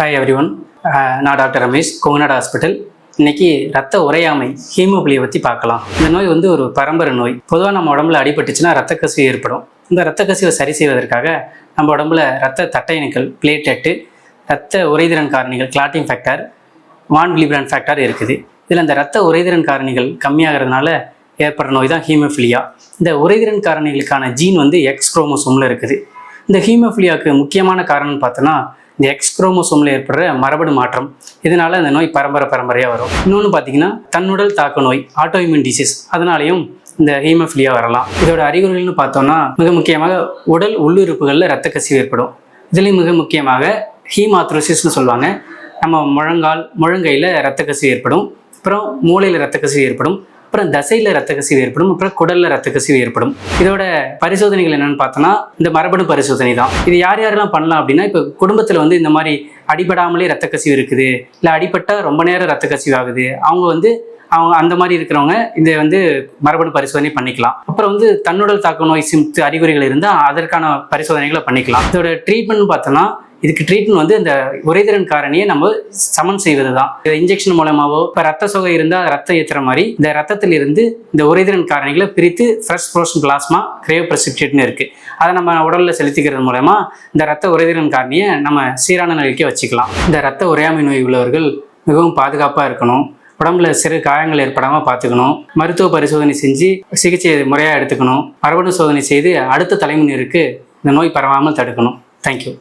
Hi everyone நான் doctor Ramesh Konganadu hospital. இன்னைக்கு ரத்த உறையாமை ஹீமோபிளியை பற்றி பார்க்கலாம். இந்த நோய் வந்து ஒரு பரம்பரை நோய். பொதுவாக நம்ம உடம்புல அடிபட்டுச்சுன்னா ரத்த கசிவு ஏற்படும். இந்த ரத்த கசிவை சரி செய்வதற்காக நம்ம உடம்புல ரத்த தட்டையணுக்கள் பிளேட்டெட்டு ரத்த உறைதிறன் காரணிகள் clotting factor von Willebrand factor இருக்குது. இதில் இந்த ரத்த உறைதிறன் காரணிகள் கம்மியாகிறதுனால ஏற்படுற நோய் தான் ஹீமோஃபிலியா. இந்த உறைதிறன் காரணிகளுக்கான ஜீன் வந்து எக்ஸ் குரோமோசோமில் இருக்குது. இந்த ஹீமோஃபிலியாவுக்கு முக்கியமான காரணம்னு பார்த்தோன்னா இந்த எக்ஸ் குரோமோசோமில் ஏற்படுற மரபணு மாற்றம். இதனால இந்த நோய் பரம்பரை பரம்பரையாக வரும். இன்னொன்று பார்த்தீங்கன்னா தன்னுடல் தாக்க நோய் ஆட்டோஇம்யூன் டிசீஸ் அதனாலையும் இந்த ஹீமோஃபிலியா வரலாம். இதோட அறிகுறிகள்னு பார்த்தோம்னா மிக முக்கியமாக உடல் உள்ளுறுப்புகளில் ரத்த கசிவு ஏற்படும். இதுலேயும் மிக முக்கியமாக ஹீமாத்ரோசிஸ்னு சொல்லுவாங்க. நம்ம முழங்கால் முழங்கையில் ரத்த கசிவு ஏற்படும். அப்புறம் மூளையில் ரத்த கசிவு ஏற்படும். அப்புறம் தசையில் ரத்த கசிவு ஏற்படும் அப்புறம் குடல்ல ரத்த கசிவு ஏற்படும். இதோட பரிசோதனைகள் என்னன்னு பார்த்தோன்னா இந்த மரபணு பரிசோதனை தான். இது யார் யாரெல்லாம் பண்ணலாம் அப்படின்னா இப்போ குடும்பத்தில் வந்து இந்த மாதிரி அடிபடாமலே ரத்த கசிவு இருக்குது இல்லை அடிபட்டால் ரொம்ப நேரம் ரத்த கசிவு ஆகுது அவங்க வந்து அவங்க அந்த மாதிரி இருக்கிறவங்க இதை வந்து மரபணு பரிசோதனை பண்ணிக்கலாம். அப்புறம் வந்து தன்னுடல் தாக்க நோய் சிம்த்து அறிகுறிகள் இருந்தால் அதற்கான பரிசோதனைகளை பண்ணிக்கலாம். இதோட ட்ரீட்மெண்ட் பார்த்தோன்னா இதுக்கு ட்ரீட்மெண்ட் வந்து இந்த உரைதிறன் காரணியை நம்ம சமன் செய்வது தான் இன்ஜெக்ஷன் மூலமாவோ இப்போ ரத்த சோகை இருந்தால் ரத்தம் ஏற்றுற மாதிரி இந்த ரத்தத்தில் இருந்து இந்த உரைதிறன் காரணிகளை பிரித்து ஃப்ரெஷ் ஃப்ரோஷன் பிளாஸ்மா கிரேவ் பிரசிப்டேட்னு இருக்குது அதை நம்ம உடலில் செலுத்திக்கிறது மூலமா இந்த ரத்த உரைதிறன் காரணியை நம்ம சீரான நிலைக்கு வச்சுக்கலாம். இந்த ரத்த உரையாமை நோய் உள்ளவர்கள் மிகவும் பாதுகாப்பாக இருக்கணும். உடம்புல சிறு காயங்கள் ஏற்படாமல் பார்த்துக்கணும் மருத்துவ பரிசோதனை செஞ்சு சிகிச்சை முறையாக எடுத்துக்கணும். மரபணு சோதனை செய்து அடுத்த தலைமுறையினருக்கு இந்த நோய் பரவாமல் தடுக்கணும். தேங்க்யூ